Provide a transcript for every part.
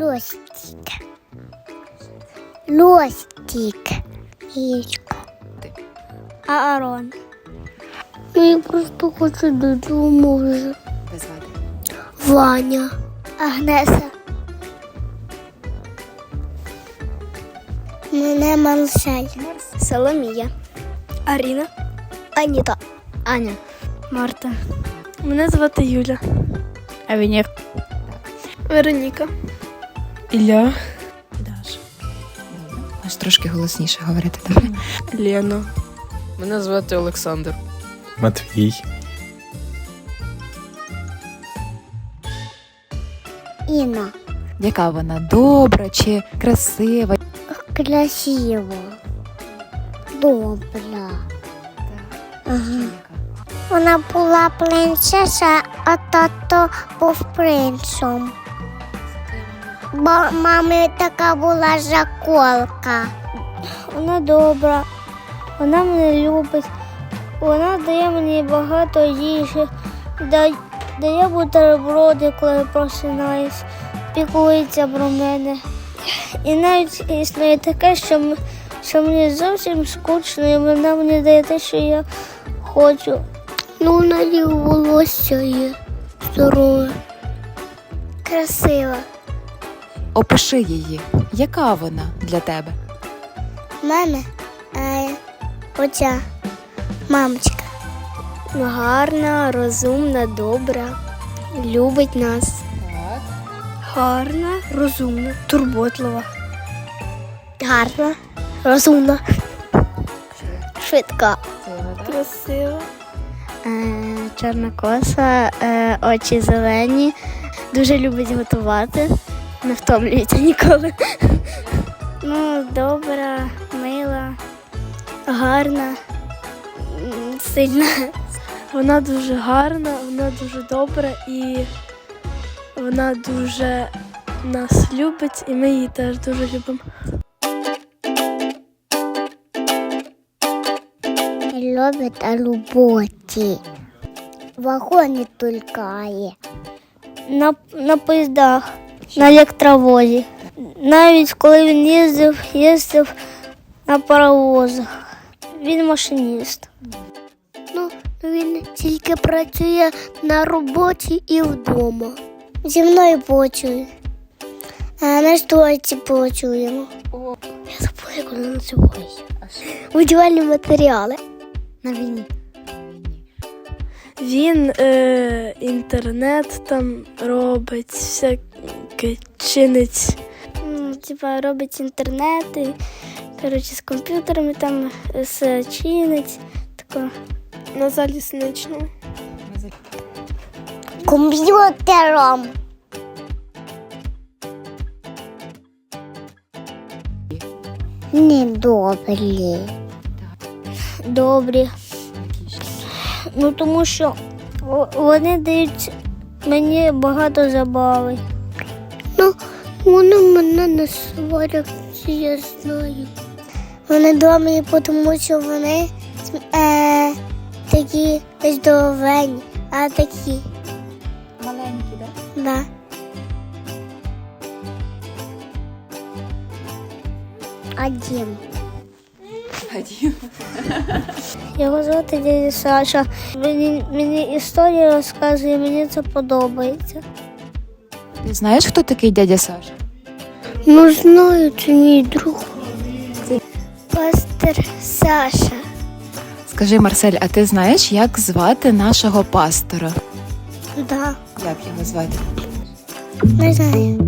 Лостик. Лостик. Яєчко. Аарон. Ну, я просто хочу додому вже. Тебе звати? Ваня. Агнеса. Мене Марсель. Соломія. Аріна. Аніта. Аня. Марта. Мене звати Юля. Авенір. Вероніка. Ілля. Даша. Аж трошки голосніше говорити, добре? Лена. Мене звати Олександр. Матвій. Інна. Яка вона добра чи красива? Красиво. Добра. Ага. Вона була принцеса, а тато був принцем. Бо мамі така була заколка. Вона добра, вона мене любить, вона дає мені багато їжі, дає, бутерброди, коли просинаюсь, піклується про мене. І навіть існує таке, що, що мені зовсім скучно, і вона мені дає те, що я хочу. Ну, на волосся є здорове. Красива. Опиши її. Яка вона для тебе? У мене е, оця мамочка. Гарна, розумна, добра, любить нас. Гарна, розумна, турботлива. Гарна, розумна, швидка. Красива. Е, чорнокоса, е, очі зелені, дуже любить готувати, не втомлюється ніколи. Ну, добра, мила, гарна, сильна. Вона дуже гарна, вона дуже добра і вона дуже нас любить, і ми її теж дуже любимо. Любить роботі. Вагони толкає. На, на поїздах, на електровозі. Навіть коли він їздив, їздив на паровозах. Він машиніст. Ну, він тільки працює на роботі і вдома. Зі мною працює. А на стойці працюємо. Я забула, як вона називається. Будівельні матеріали. На війні. Він е, інтернет там робить, всяке чинить. Ну, типа робить інтернет, і, коротше, з комп'ютерами там все чинить. Тако. На залізничному. Комп'ютером. Недобрі. Добрі. Ну тому що вони дають мені багато забави. Вони мене не сварять, я знаю. Вони добрі, тому що вони е, такі здоровені, а такі. Маленькі, так? Да. Один. Його звати дядя Саша. Мені, мені історія розказує, мені це подобається. Ти знаєш, хто такий дядя Саша? Ну, знаю, це мій друг. Пастор Саша. Скажи, Марсель, а ти знаєш, як звати нашого пастора? Да. Як його звати? Не знаю.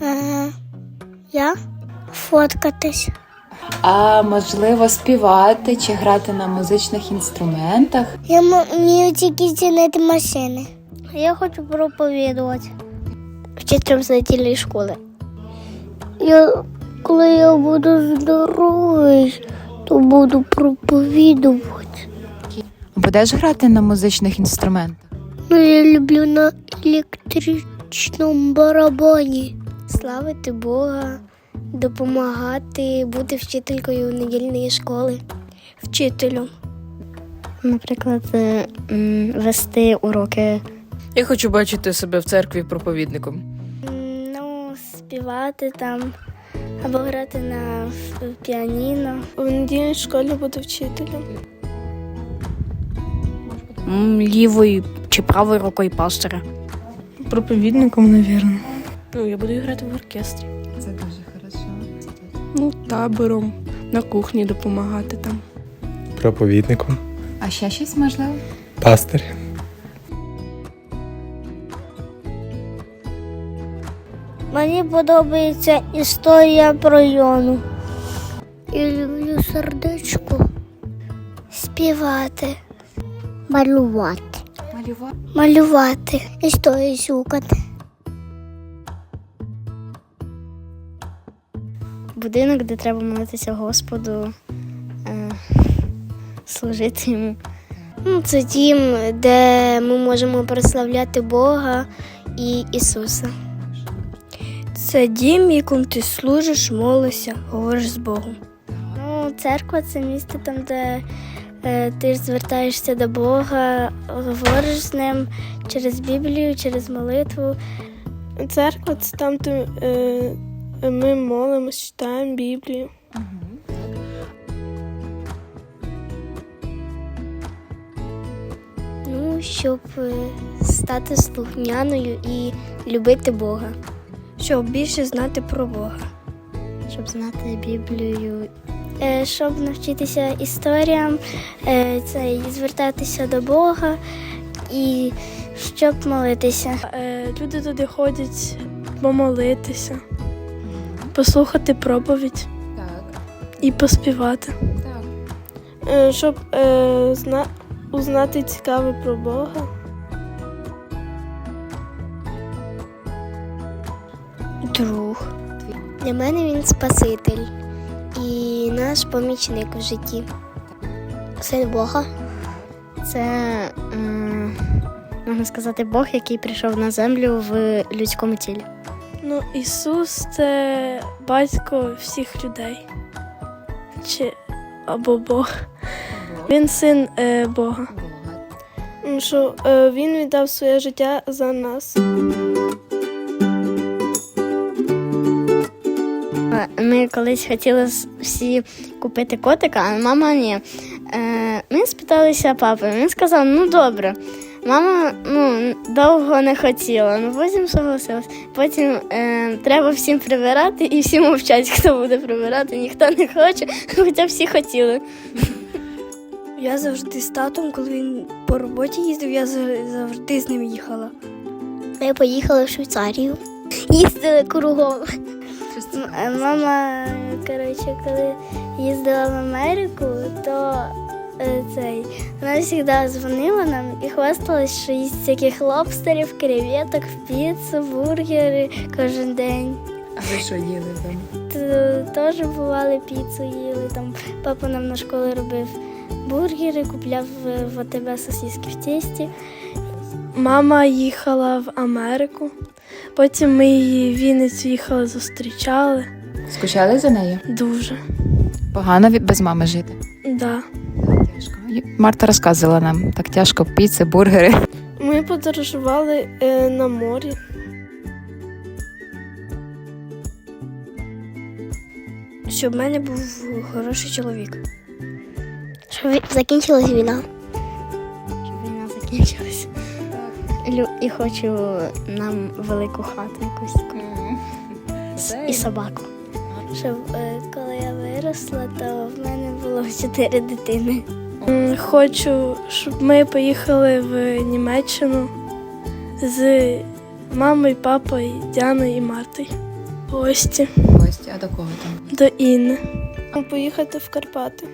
Ага. Я? Фоткатись. А можливо, співати чи грати на музичних інструментах? Я вмію тільки зінити машини. Я хочу проповідувати. Вчителем з недільної школи. Я, коли я буду здоровий, то буду проповідувати. Будеш грати на музичних інструментах? Ну, я люблю на електричному барабані. Славити Бога, допомагати, бути вчителькою недільної школи. Вчителем. Наприклад, вести уроки Я хочу бачити себе в церкві проповідником. Ну, співати там або грати на піаніно. У недільній школі буду вчителем. Лівою чи правою рукою пастора. Проповідником, напевно. Ну, я буду грати в оркестрі. Ну, табором, на кухні допомагати там. проповідником, А ще щось можливо? пастир. Мені подобається історія про Йону. Я люблю сердечко. Співати. Малювати. Малювати. Малювати. Історію шукати. Будинок, де треба молитися Господу, е, служити йому. Ну, це дім, де ми можемо прославляти Бога і Ісуса. Це дім, в якому ти служиш, молишся, говориш з Богом. Ну, церква це місце там, де е, ти звертаєшся до Бога, говориш з ним через Біблію, через молитву. Церква це там, де е, ми молимося, читаємо Біблію. Ну, щоб е, стати слухняною і любити Бога. Щоб більше знати про Бога. Щоб знати Біблію. Е, Щоб навчитися історіям, е, це звертатися до Бога і щоб молитися. Люди туди ходять помолитися, послухати проповідь Так, і поспівати. так. Е, щоб е, зна- узнати цікаве про Бога. Друг. Для мене він Спаситель і наш помічник в житті. Син Бога. Це, м, можна сказати, Бог, який прийшов на землю в людському тілі. Ну, Ісус це батько всіх людей. Чи або Бог. Він син е, Бога. Бога. Ну, Що е, він віддав своє життя за нас. Ми колись хотіли всі купити котика, а мама ні. Е, Ми спиталися папи. Він сказав, ну добре. Мама ну, довго не хотіла, ну потім согласилась. Потім е, треба всім прибирати і всі мовчать, хто буде прибирати, ніхто не хоче, хоча всі хотіли. Я завжди з татом, коли він по роботі їздив, я завжди з ним їхала. Ми поїхали в Швейцарію. Їздили кругом. Е, Мама, коротше, коли їздила в Америку, то вона завжди дзвонила нам і хвасталась, що їсть всяких лобстерів, креветок, піцу, бургери кожен день. А ви що їли там? Теж бували піцу їли. Там папа нам на школі робив бургери, купляв в АТБ сосиски в тісті. Мама їхала в Америку. Потім ми її в Вінницю їхали, зустрічали. Скучали за нею? Дуже. Погано без мами жити. Да. Тяжко. Марта розказувала нам, так тяжко піци, бургери. Ми подорожували е, на морі. Щоб в мене був хороший чоловік. Щоб закінчилась війна. Щоб війна закінчилась. Лю- І хочу нам велику хату якусь таку. І собаку. Щоб е, коли я виросла, то в мене було чотири дитини. Хочу, щоб ми поїхали в Німеччину з мамою, папою, Діаною і Мартою. Гості Гості, а до кого там? до Інни. Поїхати в Карпати.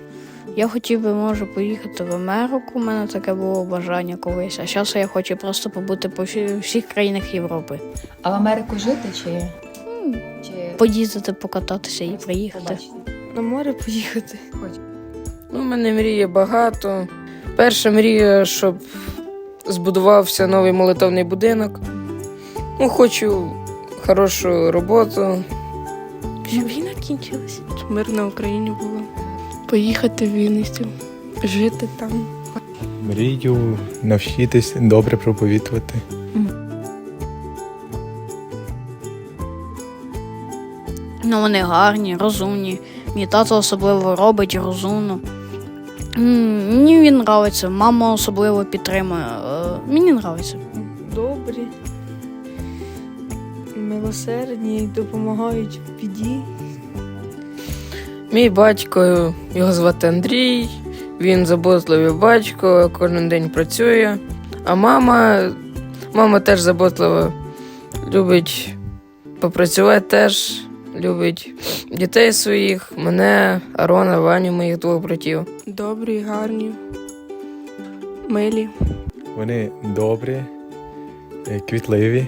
Я хотів би, може, поїхати в Америку. У мене таке було бажання колись. А зараз я хочу просто побути по всіх країнах Європи. А в Америку жити чи? Чи Поїздити, покататися і приїхати. побачити? На море поїхати. Хочу. Ну, у мене мріє багато. Перша мрія, щоб збудувався новий молитовний будинок. Ну, хочу хорошу роботу. Щоб війна кінчилась. Щоб мир на Україні було. Поїхати в Вінницю, жити там. Мрію навчитись добре проповідувати. Ну, вони гарні, розумні. Мій тато особливо робить розумно. Мені він нравиться, мама особливо підтримує. Е, Мені нравиться. Добрі, милосердні, допомагають в біді. Мій батько, його звати Андрій, він заботливий батько, кожен день працює. А мама, мама теж заботлива, любить попрацювати теж, любить дітей своїх, мене, Арона, Ваню, моїх двох братів. Добрі, гарні, милі. Вони добрі, е, квітливі,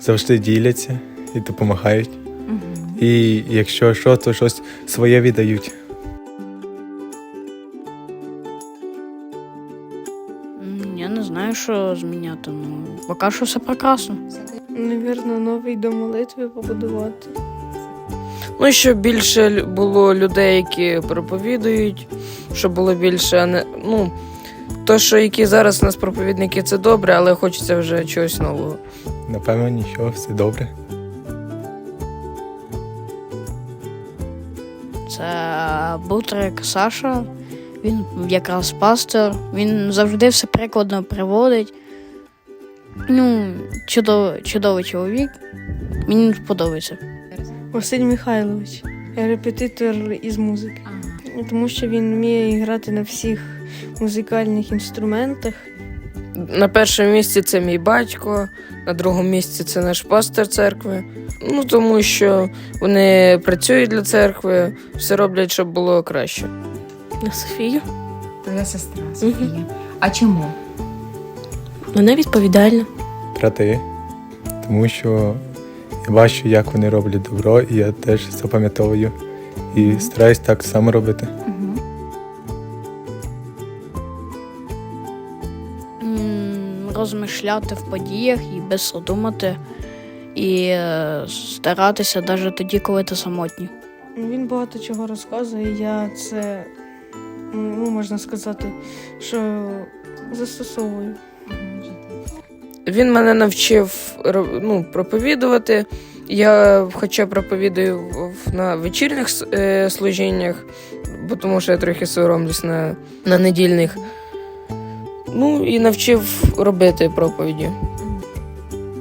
завжди діляться і допомагають. І якщо що, то щось своє віддають. Я не знаю, що зміняти. Ну, поки що все прекрасно. Навірно, новий дом молитви побудувати. Ну, щоб більше було людей, які проповідують, щоб було більше, не ну. То, що які зараз у нас проповідники, це добре, але хочеться вже чогось нового. Напевно, нічого, все добре. Це Бутрик Саша. Він якраз пастор, він завжди все прикладно приводить. Ну, чудовий, чудовий чоловік. Мені подобається. Василь Михайлович, репетитор із музики. Тому що він вміє грати на всіх музикальних інструментах. На першому місці це мій батько, на другому місці це наш пастор церкви. Ну тому що вони працюють для церкви, все роблять, щоб було краще. На Софію. Твоя сестра Софія. А чому? Вона відповідальна. Брати, тому що я бачу, як вони роблять добро, і я теж запам'ятовую. І стараюсь так само робити. Розмишляти в подіях і без думати, і е, старатися навіть тоді, коли ти самотній. Він багато чого розказує. Я це ну, можна сказати, що застосовую. Він мене навчив ну, проповідувати. Я хоча проповідую на вечірніх е, служіннях, бо тому що я трохи соромлюсь на, на недільних. Ну і навчив робити проповіді.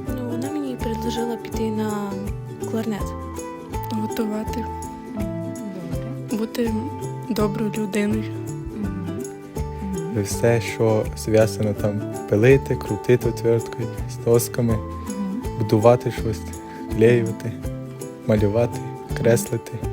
Ну, вона мені предложила піти на кларнет. Готувати, бути доброю людиною. Все, що зв'язано там пилити, крутити отверткою, з досками, будувати щось, клеювати, малювати, креслити.